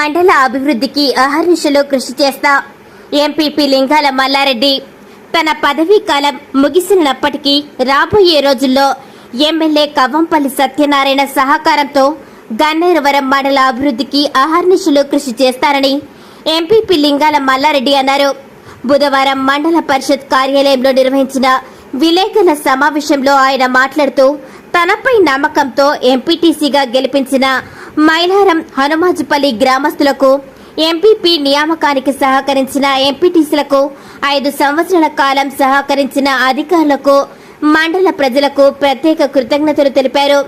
మండల అభివృద్ధికి అహర్నిశలు కృషి చేస్తా ఎంపీపీ లింగాల మల్లారెడ్డి. తన పదవీ కాలం ముగిసినప్పటికీ రాబోయే రోజుల్లో ఎమ్మెల్యే కవ్వంపల్లి సత్యనారాయణ సహకారంతో గన్నేరువరం మండల అభివృద్ధికి అహర్నిశలు కృషి చేస్తారని ఎంపీపీ లింగాల మల్లారెడ్డి అన్నారు. బుధవారం మండల పరిషత్ కార్యాలయంలో నిర్వహించిన విలేకరుల సమావేశంలో ఆయన మాట్లాడుతూ తనపై నమ్మకంతో ఎంపీటీసీగా గెలిపించిన మైలారం హనుమాజుపల్లి గ్రామస్తులకు ఎంపీపీ నియామకానికి సహకరించిన ఎంపీటీసీలకు ఐదు సంవత్సరాల కాలం సహకరించిన అధికారులకు మండల ప్రజలకు ప్రత్యేక కృతజ్ఞతలు తెలిపారు.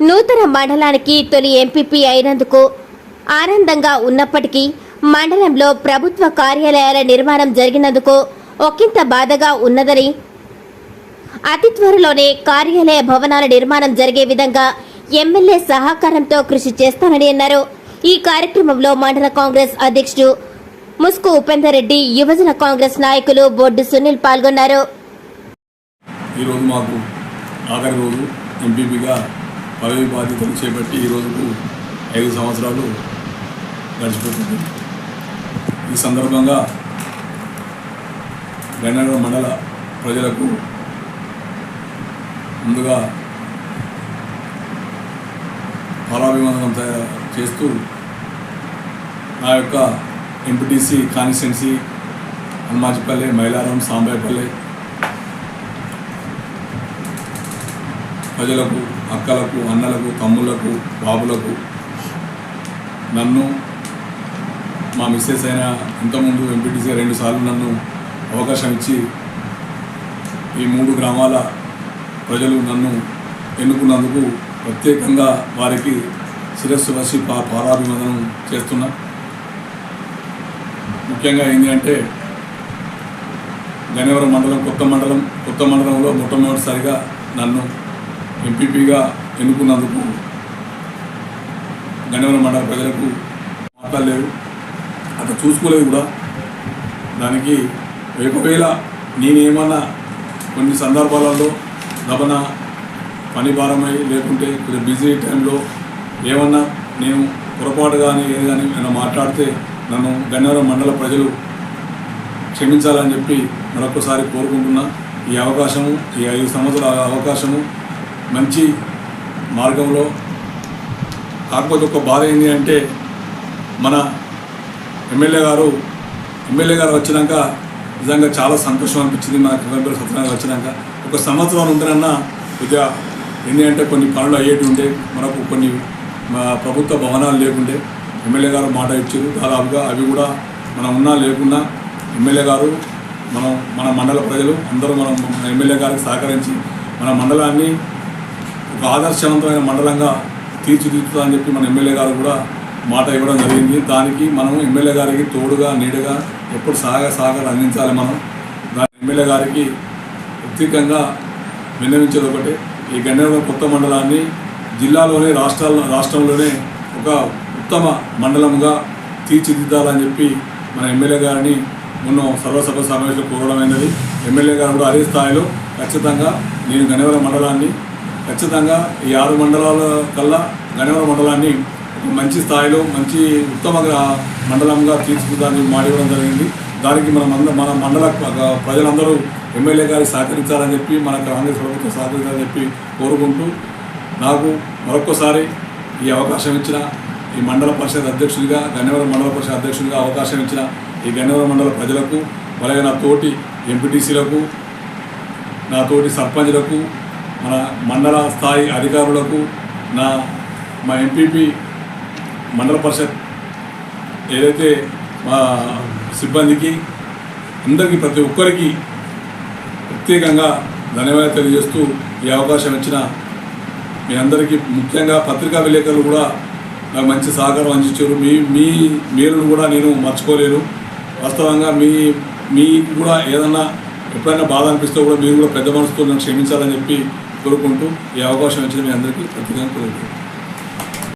నూతన మండలానికి తొలి ఎంపీపీ అయినందుకు ఆనందంగా ఉన్నప్పటికీ మండలంలో ప్రభుత్వ కార్యాలయాల నిర్మాణం జరిగినందుకు ఒకంత బాధగా ఉన్నదని అతి త్వరలోనే కార్యాలయ భవనాల నిర్మాణం జరిగే విధంగా ఎమ్మెల్యే సహకారంతో కృషి చేస్తానని అన్నారు. ఈ కార్యక్రమంలో మండల కాంగ్రెస్ అధ్యక్షుడు ముస్కు ఉపేందర్ రెడ్డి యువజన కాంగ్రెస్ నాయకులు బొడ్డు సునీల్ పాల్గొన్నారు. ఈరోజు మాకు ఆఖరి రోజు ఎంపీపీగా పదవి బాధ్యతలు చేపట్టి ఈ రోజుకు ఐదు సంవత్సరాలు గడిచిపోతుంది. ఈ సందర్భంగా గన్నగర మండల ప్రజలకు ముందుగా పాలాభివందనం తయారు చేస్తూ నా యొక్క ఎంపీటీసీ కాన్స్టిట్యున్సీ హనుమాజిపల్లె మైలారం సాంబాయిపల్లె ప్రజలకు అక్కలకు అన్నలకు తమ్ముళ్ళకు బాబులకు నన్ను మా మిస్సెస్ అయిన ఇంతకుముందు ఎంపీటీసీ రెండు సార్లు నన్ను అవకాశం ఇచ్చి ఈ మూడు గ్రామాల ప్రజలు నన్ను ఎన్నుకున్నందుకు ప్రత్యేకంగా వారికి శిరస్సు వసి పా పాదాభివందనం చేస్తున్నా. ముఖ్యంగా ఏంటి అంటే గనివరం మండలం కొత్త మండలం కొత్త మండలంలో మొట్టమొదటిసారిగా నన్ను ఎంపీపీగా ఎన్నుకున్నందుకు గనివరం మండల ప్రజలకు మాట్లాడలేదు అక్కడ చూసుకోలేదు కూడా. దానికి ఒకవేళ నేనేమన్నా కొన్ని సందర్భాలలో దబన పని భారమై లేకుంటే కొంచెం బిజీ టైంలో ఏమన్నా నేను పొరపాటు కానీ ఏది కానీ నేను మాట్లాడితే నన్ను గన్నవరం మండల ప్రజలు క్షమించాలని చెప్పి మరొకసారి కోరుకుంటున్నా. ఈ అవకాశము ఈ ఐదు సంవత్సరాల అవకాశము మంచి మార్గంలో కాకపోతే ఒక బాధ ఏంటి అంటే మన ఎమ్మెల్యే గారు ఎమ్మెల్యే గారు వచ్చినాక నిజంగా చాలా సంతోషం అనిపించింది. మన కృష్ణపేట సత్యనారాయణ వచ్చినాక ఒక సంవత్సరం ఉందనన్నా కొద్దిగా ఎందుకంటే కొన్ని పనులు అయ్యేటి ఉండే మనకు కొన్ని ప్రభుత్వ భవనాలు లేకుండే ఎమ్మెల్యే గారు మాట ఇచ్చారు. దాదాపుగా అవి కూడా మనం ఉన్నా లేకున్నా ఎమ్మెల్యే గారు మనం మన మండల ప్రజలు అందరూ మనం మన ఎమ్మెల్యే గారికి సహకరించి మన మండలాన్ని ఒక ఆదర్శవంతమైన మండలంగా తీర్చిదిద్దుతుందని చెప్పి మన ఎమ్మెల్యే గారు కూడా మాట ఇవ్వడం జరిగింది. దానికి మనం ఎమ్మెల్యే గారికి తోడుగా నీడగా ఎప్పుడు సహాయ సహకారం అందించాలి మనం. దాని ఎమ్మెల్యే గారికి ప్రత్యేకంగా విన్నవించేది ఒకటే. ఈ గన్నవరం కొత్త మండలాన్ని జిల్లాలోనే రాష్ట్రాల రాష్ట్రంలోనే ఒక ఉత్తమ మండలంగా తీర్చిదిద్దాలని చెప్పి మన ఎమ్మెల్యే గారిని మొన్న సర్వసభ సమావేశంలో కోరడమైనది ఎమ్మెల్యే గారు కూడా అదే స్థాయిలో ఖచ్చితంగా నేను గన్నవరం మండలాన్ని ఖచ్చితంగా ఈ ఆరు మండలాల కల్లా గణవర మండలాన్ని మంచి స్థాయిలో మంచి ఉత్తమ మండలంగా తీర్చిదిద్దాలని మాడివ్వడం జరిగింది. దానికి మన మన మండల ప్రజలందరూ ఎమ్మెల్యే గారికి సహకరించాలని చెప్పి మన కాంగ్రెస్ ప్రభుత్వం సహకరించాలని చెప్పి కోరుకుంటూ నాకు మరొక్కసారి ఈ అవకాశం ఇచ్చిన ఈ మండల పరిషత్ అధ్యక్షుడిగా గన్నవరం మండల పరిషత్ అధ్యక్షుడిగా అవకాశం ఇచ్చిన ఈ గన్నవరం మండల ప్రజలకు అలాగే నా తోటి ఎంపీటీసీలకు నా తోటి సర్పంచ్లకు మన మండల స్థాయి అధికారులకు నా మా ఎంపీపీ మండల పరిషత్ ఏదైతే మా సిబ్బందికి అందరికీ ప్రతి ఒక్కరికి ప్రత్యేకంగా ధన్యవాదాలు తెలియజేస్తూ ఈ అవకాశం ఇచ్చిన మీ అందరికీ ముఖ్యంగా పత్రికా విలేకరులు కూడా నాకు మంచి సహకారం అందించారు. మీ మీ మేలును కూడా నేను మర్చిపోలేను. వాస్తవంగా మీ మీకు కూడా ఏదన్నా ఎప్పుడైనా బాధ అనిపిస్తే కూడా మీరు కూడా పెద్ద మనసుతో నన్ను క్షమించాలని చెప్పి కోరుకుంటూ ఈ అవకాశం ఇచ్చిన మీ అందరికీ ప్రత్యేకంగా కోరుకుంటున్నాను